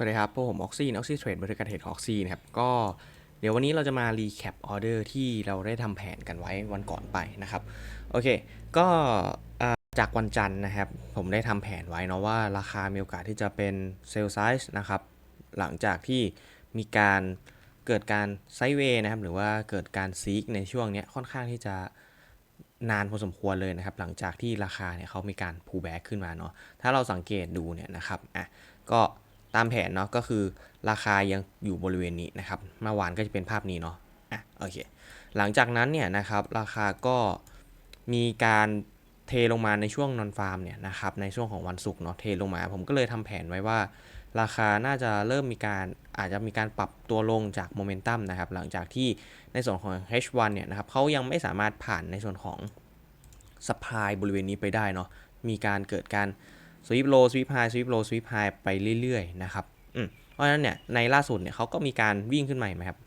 สวัสดีครับพวกผมออกซี่ออกซี่เทรดบริการเทรดออกซี่นะครับ ก็เดี๋ยววันนี้เราจะมารีแคปออเดอร์ที่เราได้ทำแผนกันไว้วันก่อนไปนะครับ โอเค ก็จากวันจันทร์นะครับ ผมได้ทำแผนไว้เนาะว่าราคามีโอกาสที่จะเป็นเซลล์ไซส์นะครับ หลังจากที่มีการเกิดการไซเวย์นะครับ หรือว่าเกิดการซีกในช่วงนี้ค่อนข้างที่จะนานพอสมควรเลยนะครับ หลังจากที่ราคาเนี่ยเขามีการพูแบ็กขึ้นมาเนาะถ้าเราสังเกตดูเนี่ยนะครับอะก็ ตามแผนเนาะก็คือราคายังอยู่บริเวณนี้นะครับเมื่อวานก็จะเป็นภาพนี้เนาะอะโอเคหลังจากนั้นเนี่ยนะครับราคาก็มีการเทลงมาในช่วงนอนฟาร์มเนี่ยนะครับในช่วงของวันศุกร์เนาะเทลงมา ผมก็เลยทำแผนไว้ว่า ราคาน่าจะเริ่มมีการอาจจะมีการปรับตัวลงจากโมเมนตัมนะครับหลังจากที่ในส่วนของ H1 เนี่ยนะครับเขายังไม่สามารถผ่านในส่วนของสปายบริเวณนี้ไปได้เนาะมีการเกิดการ สวิปโลสวิปไฮสวิปโลสวิปไฮไปเรื่อยๆนะครับอืมเพราะฉะนั้นเนี่ยในล่าสุดเนี่ยเขาก็มีการวิ่งขึ้นมาเห็นไหมครับ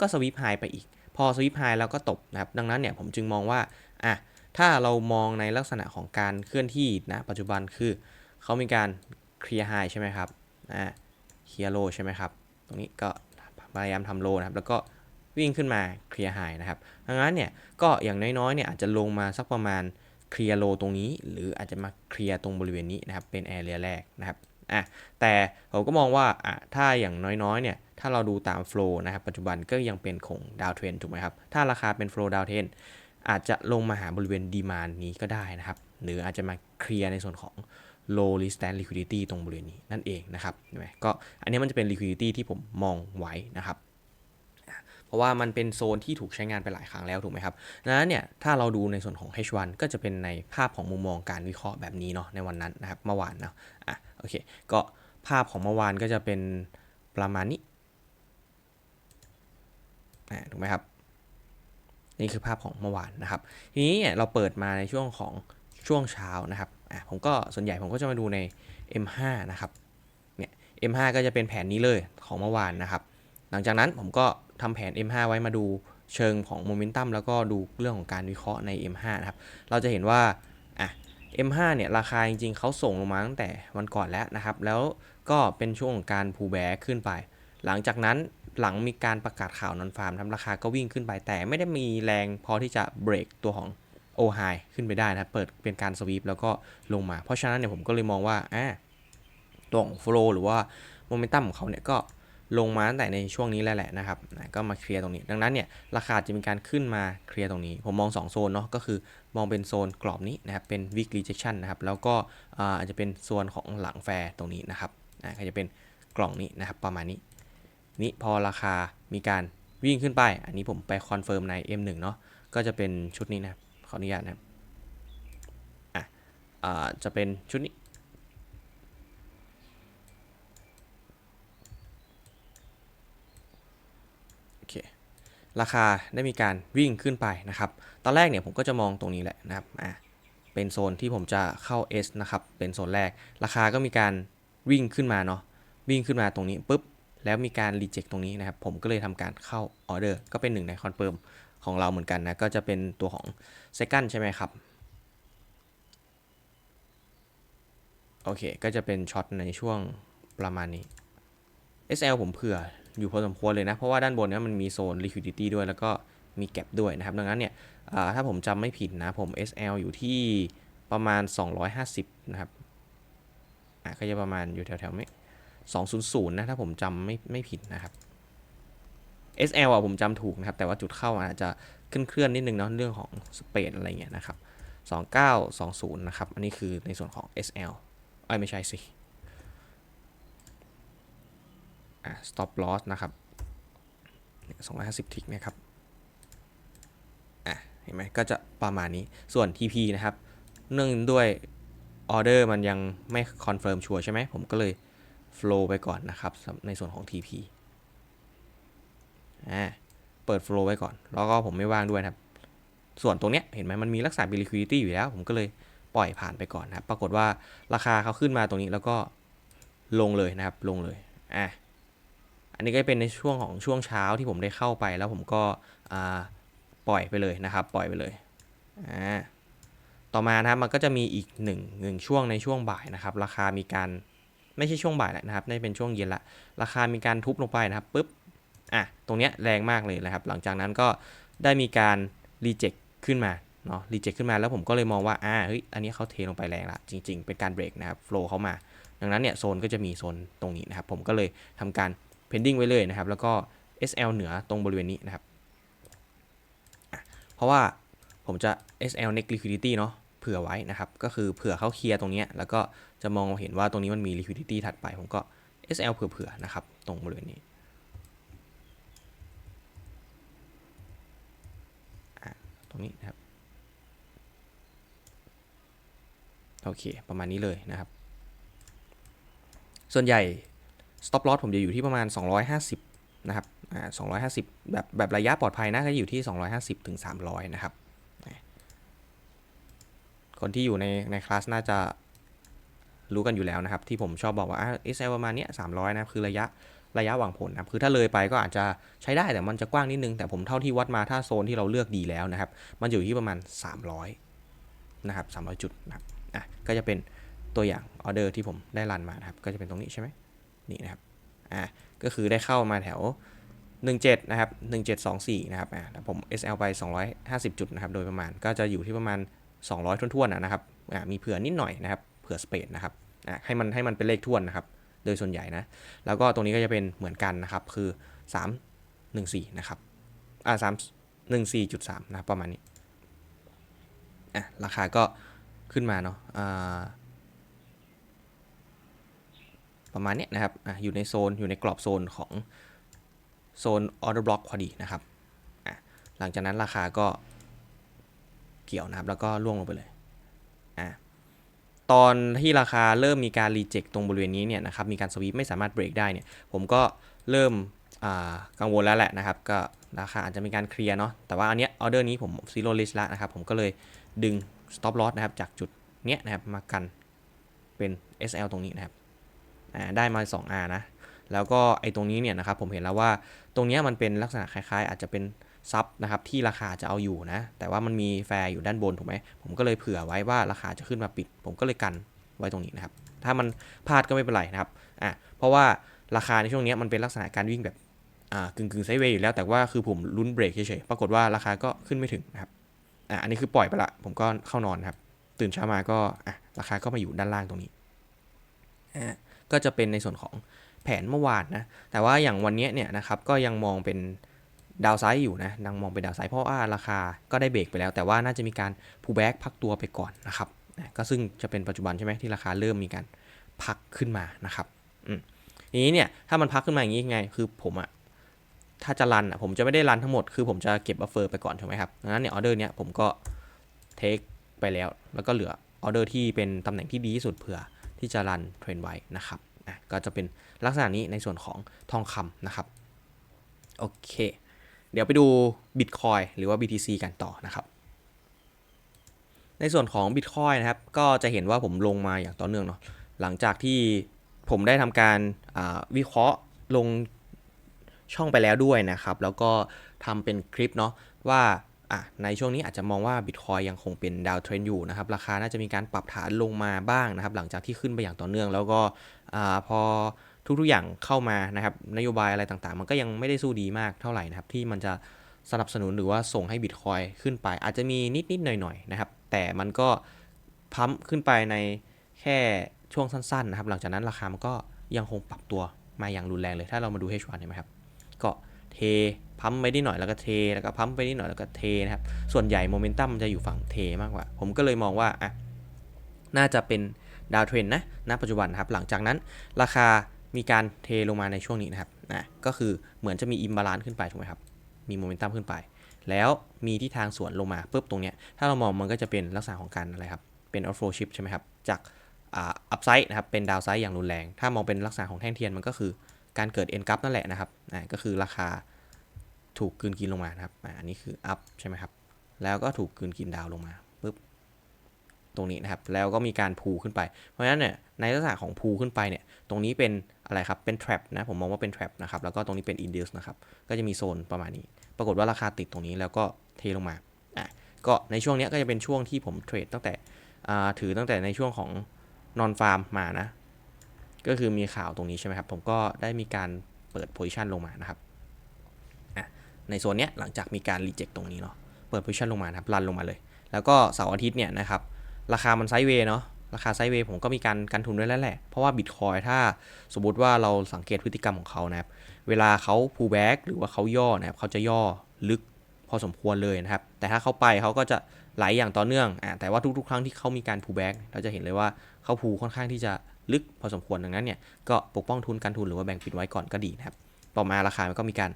ก็สวิปไฮไปอีก พอสวิปไฮแล้วก็ตกนะครับ ดังนั้นเนี่ยผมจึงมองว่าอะถ้าเรามองในลักษณะของการเคลื่อนที่นะปัจจุบันคือเขามีการเคลียร์ไฮใช่ไหมครับอ่าเคลียร์โลใช่ไหมครับ ตรงนี้ก็พยายามทำโลนะครับ แล้วก็วิ่งขึ้นมาเคลียร์ไฮนะครับ ดังนั้นเนี่ยก็อย่างน้อยๆเนี่ยอาจจะลงมาสักประมาณ เคลียร์โลตรงนี้ หรืออาจจะมาเคลียร์ตรงบริเวณนี้นะครับเป็นแอเรียแรกนะครับอะแต่ผมก็มองว่าอะถ้าอย่างน้อยๆเนี่ยถ้าเราดูตามโฟล์นะครับปัจจุบันก็ยังเป็นคงดาวเทรนถูกไหมครับ ถ้าราคาเป็นโฟล์ดาวเทรนอาจจะลงมาหาบริเวณดีมานนี้ก็ได้นะครับ หรืออาจจะมาเคลียร์ในส่วนของ low resistance liquidity ตรงบริเวณนี้นั่นเองนะครับเห็นไหมก็อันนี้มันจะเป็น liquidity ที่ผมมองไว้นะครับ เพราะว่ามันเป็นโซนที่ถูกใช้งานไปหลายครั้งแล้วถูกไหมครับดังนั้นเนี่ยถ้าเราดูในส่วนของ H1 ก็จะเป็นในภาพของมุมมองการวิเคราะห์แบบนี้เนาะในวันนั้นนะครับเมื่อวานเนาะอะโอเคก็ภาพของเมื่อวานก็จะเป็นประมาณนี้ถูกไหมครับ นี่คือภาพของเมื่อวานนะครับ ทีนี้เนี่ยเราเปิดมาในช่วงของช่วงเช้านะครับอะผมก็ส่วนใหญ่ผมก็จะมาดูใน M5 นะครับเนี่ย M5 ก็จะเป็นแผนนี้เลยของเมื่อวานนะครับ หลังจากนั้นผมก็ทำแผน M5 ไว้มาดูเชิงของโมเมนตัมแล้วก็ดูเรื่องของการวิเคราะห์ใน M5 นะครับ เราจะเห็นว่าอะ M5 เนี่ยราคาจริงๆเขาส่งลงมาตั้งแต่วันก่อนแล้วนะครับ แล้วก็เป็นช่วงของการพูแบกขึ้นไป หลังจากนั้นหลังมีการประกาศข่าวนอนฟาร์มทำราคาก็วิ่งขึ้นไป แต่ไม่ได้มีแรงพอที่จะเบรกตัวของโอไฮขึ้นไปได้นะเปิดเป็นการสวีปแล้วก็ลงมา เพราะฉะนั้นเนี่ยผมก็เลยมองว่าอ่าตัวของโฟลหรือว่าโมเมนตัมของเขาเนี่ยก็ ลงมาตั้งแต่ในช่วงนี้แล้วแหละนะครับนะก็มาเคลียร์ตรงนี้ ดังนั้นเนี่ยราคาจะมีการขึ้นมาเคลียร์ตรงนี้ ผมมอง 2 โซนเนาะก็คือมองเป็นโซนกรอบนี้นะครับเป็น weak rejection นะครับแล้วก็อาจจะเป็นโซนของหลังแฟร์ตรงนี้นะครับนะก็จะเป็นกล่องนี้นะครับประมาณนี้นี่พอราคามีการวิ่งขึ้นไป อันนี้ผมไปคอนเฟิร์มใน M1 เนาะก็จะเป็นชุดนี้นะขออนุญาตนะอะอ่าจะเป็นชุดนี้ โอเค ราคาได้มีการวิ่งขึ้นไปนะครับ ตอนแรกเนี่ยผมก็จะมองตรงนี้แหละนะครับอะเป็นโซนที่ผมจะเข้า S นะครับ เป็นโซนแรก ราคาก็มีการวิ่งขึ้นมาเนาะ วิ่งขึ้นมาตรงนี้ปุ๊บ แล้วมีการรีเจ็คตรงนี้นะครับ ผมก็เลยทำการเข้าออเดอร์ ก็เป็นหนึ่งในคอนเฟิร์มของเราเหมือนกันนะ ก็จะเป็นตัวของ Second ใช่ไหมครับ โอเค ก็จะเป็นช็อตในช่วงประมาณนี้ SL ผมเผื่อ อยู่พอสมควรเลยนะ เพราะว่าด้านบนเนี้ยมันมีโซน liquidity ด้วยแล้วก็มีแก็บด้วยนะครับ ดังนั้นเนี่ยถ้าผมจำไม่ผิดนะผม SL อยู่ที่ประมาณ 250 นะครับอะก็จะประมาณอยู่แถวๆไม่200 นะ ถ้าผมจำไม่ไม่ผิดนะครับ SL อะผมจำถูกนะครับ แต่ว่าจุดเข้าอาจจะเคลื่อนๆนิดนึงเนาะเรื่องของสเปดอะไรเงี้ยนะครับ 2920 นะครับ อันนี้คือในส่วนของ SL เอ้ไม่ใช่สิ อะ stop loss นะครับเนี่ย250 ทิกนะครับอะเห็นไหมก็จะประมาณนี้ส่วน TP นะครับ เนื่องด้วยออเดอร์มันยังไม่คอนเฟิร์มชัวร์ใช่ไหมผมก็เลย flow ไปก่อนนะครับในส่วนของ TP อ่าเปิด flow ไว้ก่อน แล้วก็ผมไม่ว่างด้วยนะครับ ส่วนตรงเนี้ยเห็นไหมมันมีลักษณะเป็น liquidity อยู่แล้ว ผมก็เลยปล่อยผ่านไปก่อนนะครับ ปรากฏว่าราคาเขาขึ้นมาตรงนี้แล้วก็ลงเลยนะครับ ลงเลย อะ นนี้ก็เป็นในช่วงของช่วงเช้าที่ผมได้เข้าไป แล้วผมก็ปล่อยไปเลยนะครับ ปล่อยไปเลยต่อมานะครับมันก็จะมีอีกหนึ่งหนึ่งช่วงในช่วงบ่ายนะครับ ราคามีการไม่ใช่ช่วงบ่ายแหละนะครับน่เป็นช่วงเย็นละ ราคามีการทุบลงไปนะครับปุ๊บอะตรงเนี้ยแรงมากเลยนะครับ หลังจากนั้นก็ได้มีการรีเจ็คขึ้นมาเนาะรีเจ็คขึ้นมาแล้วผมก็เลยมองว่าอ่าเฮ้ยอันนี้เขาเทลงไปแรงละจริง ๆ เป็นการเบรกนะครับโฟล์เข้ามา ดังนั้นเนี่ยโซนก็จะมีโซนตรงนี้นะครับ ผมก็เลยทำการ pending ไว้เลยนะครับ แล้วก็ SL เหนือตรงบริเวณนี้นะครับ เพราะว่าผมจะ SL next liquidity เนาะเผื่อไว้นะครับ ก็คือเผื่อเขาเคลียร์ตรงนี้ แล้วก็จะมองเห็นว่าตรงนี้มันมี liquidity ถัดไป ผมก็ SL เผื่อๆนะครับ ตรงบริเวณนี้ตรงนี้นะครับ โอเค ประมาณนี้เลยนะครับ ส่วนใหญ่ stop loss ผมจะอยู่ที่ประมาณ 250 นะครับ อ่า 250 แบบแบบระยะปลอดภัยนะก็อยู่ที่ 250 ถึง 300 นะครับ คนที่อยู่ในในคลาสน่าจะรู้กันอยู่แล้วนะครับ ที่ผมชอบบอกว่าอะ SL ประมาณเนี้ย300 นะครับ คือระยะระยะหวังผลนะครับ คือถ้าเลยไปก็อาจจะใช้ได้แต่มันจะกว้างนิดนึง แต่ผมเท่าที่วัดมาถ้าโซนที่เราเลือกดีแล้วนะครับ มันอยู่ที่ประมาณ 300 นะครับ 300 จุดนะครับ อะ ก็จะเป็นตัวอย่างออเดอร์ที่ผมได้รันมานะครับ ก็จะเป็นตรงนี้ใช่ไหม นี่นะครับอะก็คือได้เข้ามาแถว 17 นะครับ 1724 นะครับอะแล้วผม SL ไป 250 จุดนะครับ โดยประมาณก็จะอยู่ที่ประมาณ 200ท้วนๆนะครับอะมีเผื่อนิดหน่อยนะครับ เผื่อสเปดนะครับอะให้มันให้มันเป็นเลขท้วนนะครับ โดยส่วนใหญ่นะ แล้วก็ตรงนี้ก็จะเป็นเหมือนกันนะครับ คือ 314 นะครับอ่า3 14.3 นะครับประมาณนี้อะราคาก็ขึ้นมาเนาะอ่า ประมาณนี้นะครับออยู่ในโซนอยู่ในกรอบโซนของโซนออเดอร์บล็อกพอดีนะครับหลังจากนั้นราคาก็เกี่ยวนะครับแล้วก็ล่วงลงไปเลยอะตอนที่ราคาเริ่มมีการรีเจ็คตรงบริเวณนี้เนี่ยนะครับมีการสวีปไม่สามารถเบรกได้เนี่ยผมก็เริ่มกังวลแล้วแหละนะครับก็ราคาอาจจะมีการเคลียร์เนาะแต่ว่าอันเนี้ยออเดอร์นี้ผมซีโร่ลิสแล้วนะครับผมก็เลยดึง stop loss นะครับจากจุดเนี้ยนะครับมากันเป็น SL ตรงนี้นะครับ ได้มา 2R นะ แล้วก็ไอ้ตรงนี้เนี่ยนะครับผมเห็นแล้วว่าตรงนี้มันเป็นลักษณะคล้ายๆ อาจจะเป็นซับนะครับที่ราคาจะเอาอยู่นะ แต่ว่ามันมีแฟร์อยู่ด้านบนถูกไหมผมก็เลยเผื่อไว้ว่าราคาจะขึ้นมาปิด ผมก็เลยกันไว้ตรงนี้นะครับ ถ้ามันพลาดก็ไม่เป็นไรนะครับอะเพราะว่าราคาในช่วงนี้มันเป็นลักษณะการวิ่งแบบอ่ากึ่งกึ่งไซเวย์อยู่แล้วแต่ว่าคือผมลุ้นเบรกเฉยๆ ปรากฏว่าราคาก็ขึ้นไม่ถึงนะครับอะอันนี้คือปล่อยไปละ ผมก็เข้านอนครับ ตื่นเช้ามาก็อะราคาก็มาอยู่ด้านล่างตรงนี้อะ ก็จะเป็นในส่วนของแผนเมื่อวานนะ แต่ว่าอย่างวันนี้เนี่ยนะครับก็ยังมองเป็นดาวไซด์อยู่นะนังมองเป็นดาวไซด์เพราะว่าราคาก็ได้เบรกไปแล้ว แต่ว่าน่าจะมีการพูแบ็กพักตัวไปก่อนนะครับก็ซึ่งจะเป็นปัจจุบันใช่ไหมที่ราคาเริ่มมีการพักขึ้นมานะครับอืมทีนี้เนี่ยถ้ามันพักขึ้นมาอย่างนี้ยังไง คือผมอะถ้าจะรันอะผมจะไม่ได้รันทั้งหมด คือผมจะเก็บบัฟเฟอร์ไปก่อนถูกไหมครับดังนั้นเนี่ยออเดอร์เนี้ยผมก็เทคไปแล้ว แล้วก็เหลือออเดอร์ที่เป็นตำแหน่งที่ดีที่สุดเผื่อ ที่จะรันเทรนไว้นะครับอะก็จะเป็นลักษณะนี้ในส่วนของทองคำนะครับ โอเค เดี๋ยวไปดู Bitcoin หรือว่า BTC กันต่อนะครับ ในส่วนของ Bitcoin นะครับ ก็จะเห็นว่าผมลงมาอย่างต่อเนื่องเนาะหลังจากที่ผมได้ทำการวิเคราะห์ลงช่องไปแล้วด้วยนะครับ แล้วก็ทำเป็นคลิปเนาะว่า อะในช่วงนี้อาจจะมองว่า Bitcoin ยังคงเป็นดาวเทรนอยู่นะครับ ราคาน่าจะมีการปรับฐานลงมาบ้างนะครับ หลังจากที่ขึ้นไปอย่างต่อเนื่อง แล้วก็อพอทุกๆอย่างเข้ามานะครับนโยบายอะไรต่างๆ มันก็ยังไม่ได้สู้ดีมากเท่าไหร่นะครับ ที่มันจะสนับสนุนหรือว่าส่งให้ Bitcoin ขึ้นไป อาจจะมีนิดๆหน่อยๆนะครับ แต่มันก็พัมขึ้นไปในแค่ช่วงสั้นๆนะครับ หลังจากนั้นราคามันก็ยังคงปรับตัวมาอย่างรุนแรงเลย ถ้าเรามาดู H1 เห็นไหมครับ ก็เท พัมไปนิดหน่อยแล้วก็เท แล้วก็พัมไปนิดหน่อยแล้วก็เทนะครับ ส่วนใหญ่โมเมนตัมมันจะอยู่ฝั่งเทมากกว่า ผมก็เลยมองว่าอะน่าจะเป็นดาวเทรนนะ ณ ปัจจุบันครับ หลังจากนั้นราคามีการเทลงมาในช่วงนี้นะครับอะก็คือเหมือนจะมีอิมบาลานซ์ขึ้นไปถูกไหมครับ มีโมเมนตัมขึ้นไป แล้วมีที่ทางสวนลงมาปุ๊บตรงเนี้ย ถ้าเรามองมันก็จะเป็นลักษณะของการอะไรครับ เป็น outflow shift ใช่ไหมครับ จากอ่า upside นะครับ เป็น downside อย่างรุนแรง ถ้ามองเป็นลักษณะของแท่งเทียนมันก็คือการเกิด end gap นั่นแหละนะครับอ่าก็คือราคา ถูกกืนกินลงมานะครับอันนี้คือ up ใช่ไหมครับ แล้วก็ถูกกืนกินดาวลงมาปุ๊บตรงนี้นะครับ แล้วก็มีการพูขึ้นไป เพราะฉะนั้นเนี่ยในลักษณะของพูขึ้นไปเนี่ย ตรงนี้เป็นอะไรครับ เป็น trap นะ ผมมองว่าเป็น trap นะครับ แล้วก็ตรงนี้เป็น induce นะครับ ก็จะมีโซนประมาณนี้ ปรากฏว่าราคาติดตรงนี้แล้วก็เทลงมา อะ ก็ในช่วงนี้ก็จะเป็นช่วงที่ผมเทรดตั้งแต่ ถือตั้งแต่ในช่วงของ non farm มมานะ ก็คือมีข่าวตรงนี้ใช่ไหมครับ ผมก็ได้มีการเปิดโพ i ิชันลงมานะครับ ในโซนเนี้ยหลังจากมีการรีเจ็คตรงนี้เนาะเปิดโพ i ิชันลงมาครับรันลงมาเลย แล้วก็เสาร์อาทิตย์เนี่ยนะครับราคามันไซด์เวย์เนาะราคาไซด์เวย์ผมก็มีการกันทุนด้วยแล้วแหละ เพราะว่าบิตคอยถ้าสมมติว่าเราสังเกตพฤติกรรมของเขานะครับเวลาเขาพูแบ็กหรือว่าเขาย่อนะครับเขาจะย่อลึกพอสมควรเลยนะครับ แต่ถ้าเขาไปเขาก็จะไหลอย่างต่อเนื่องอะแต่ว่าทุกๆ ครั้งที่เขามีการพูแบ็กเราจะเห็นเลยว่าเขาพูค่อนข้างที่จะลึกพอสมควรดังนั้นเนี่ยก็ปกป้องทุนการทุนหรือว่าแบ่งปิดไว้ก่อนก็ดีนะครับ ต่อมาราคามันก็มีการ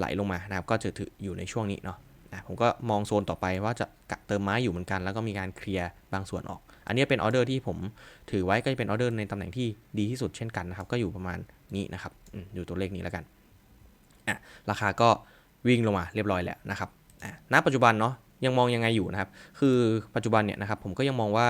ไหลลงมานะครับก็จะถืออยู่ในช่วงนี้เนาะนะผมก็มองโซนต่อไปว่าจะกะเติมไม้อยู่เหมือนกัน แล้วก็มีการเคลียร์บางส่วนออก อันนี้เป็นออเดอร์ที่ผมถือไว้ก็จะเป็นออเดอร์ในตำแหน่งที่ดีที่สุดเช่นกันนะครับก็อยู่ประมาณนี้นะครับอยู่ตัวเลขนี้แล้วกันอะราคาก็วิ่งลงมาเรียบร้อยแล้วนะครับอะณปัจจุบันเนาะยังมองยังไงอยู่นะครับ คือปัจจุบันเนี่ยนะครับผมก็ยังมองว่า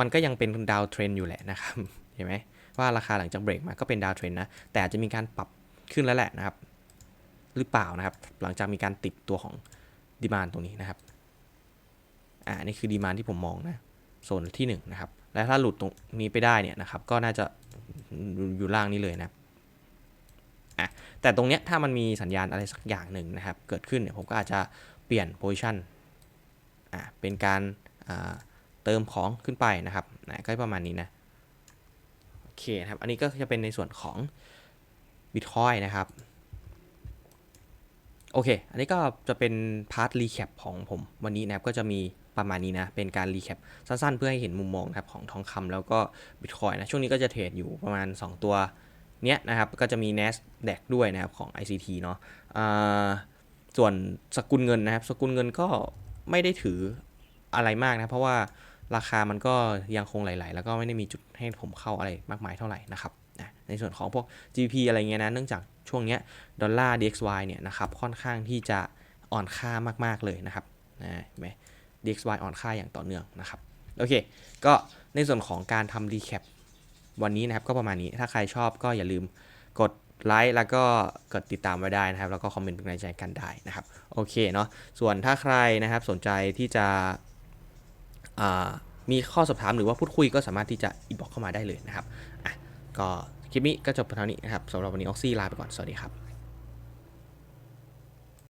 มันก็ยังเป็นดาวเทรนอยู่แหละนะครับเห็นไหมว่าราคาหลังจากเบรกมาก็เป็นดาวเทรนนะแต่จจะมีการปรับขึ้นแล้วแหละนะครับ หรือเปล่านะครับ หลังจากมีการติดตัวของดีมานตรงนี้นะครับ อ่า นี่คือดีมานที่ผมมองนะโซนที่หนึ่งนะครับ และถ้าหลุดตรงนี้ไปได้เนี่ยนะครับ ก็น่าจะอยู่ล่างนี้เลยนะครับแต่ตรงเนี้ยถ้ามันมีสัญญาณอะไรสักอย่างหนึ่งนะครับ เกิดขึ้นเนี่ยผมก็อาจจะเปลี่ยนโพ i ิชันอ่าเป็นการอ่าเติมของขึ้นไปนะครับนะก็ประมาณนี้นะ โอเคนะครับ อันนี้ก็จะเป็นในส่วนของ Bitcoin นะครับ โอเค อันนี้ก็จะเป็นพาร์ทรีแคปของผมวันนี้นะครับก็จะมีประมาณนี้นะ เป็นการรีแคปสั้นๆ เพื่อให้เห็นมุมมองครับของทองคำแล้วก็ Bitcoin นะ ช่วงนี้ก็จะเทรดอยู่ประมาณ 2 ตัวเนี้ยนะครับ ก็จะมี NASDAQ ด้วยนะครับของ ICT เนาะส่วนสกุลเงินนะครับ สกุลเงินก็ไม่ได้ถืออะไรมากนะ เพราะว่าราคามันก็ยังคงไหลๆ แล้วก็ไม่ได้มีจุดให้ผมเข้าอะไรมากมายเท่าไหร่นะครับในส่วนของพวก GP อะไรเงี้ยนะ เนื่องจาก ช่วงเนี้ยดอลลาร์ DXY เนี่ยนะครับค่อนข้างที่จะอ่อนค่ามาก ๆ เลยนะครับนะเห็นไหม DXY อ่อนค่าอย่างต่อเนื่องนะครับโอเค ก็ในส่วนของการทำรีแคปวันนี้นะครับ ก็ประมาณนี้ถ้าใครชอบก็อย่าลืมกดไลค์แล้วก็กดติดตามไว้ได้นะครับ แล้วก็คอมเมนต์เป็นกำลังใจกันได้นะครับ โอเคเนาะส่วนถ้าใครนะครับสนใจที่จะมีข้อสอบถามหรือว่าพูดคุยก็สามารถที่จะอินบ็อกเข้ามาได้เลยนะครับอะก็ คลิปนี้ก็จบเท่านี้นะครับสำหรับวันนี้ออกซี่ลาไปก่อน สวัสดีครับ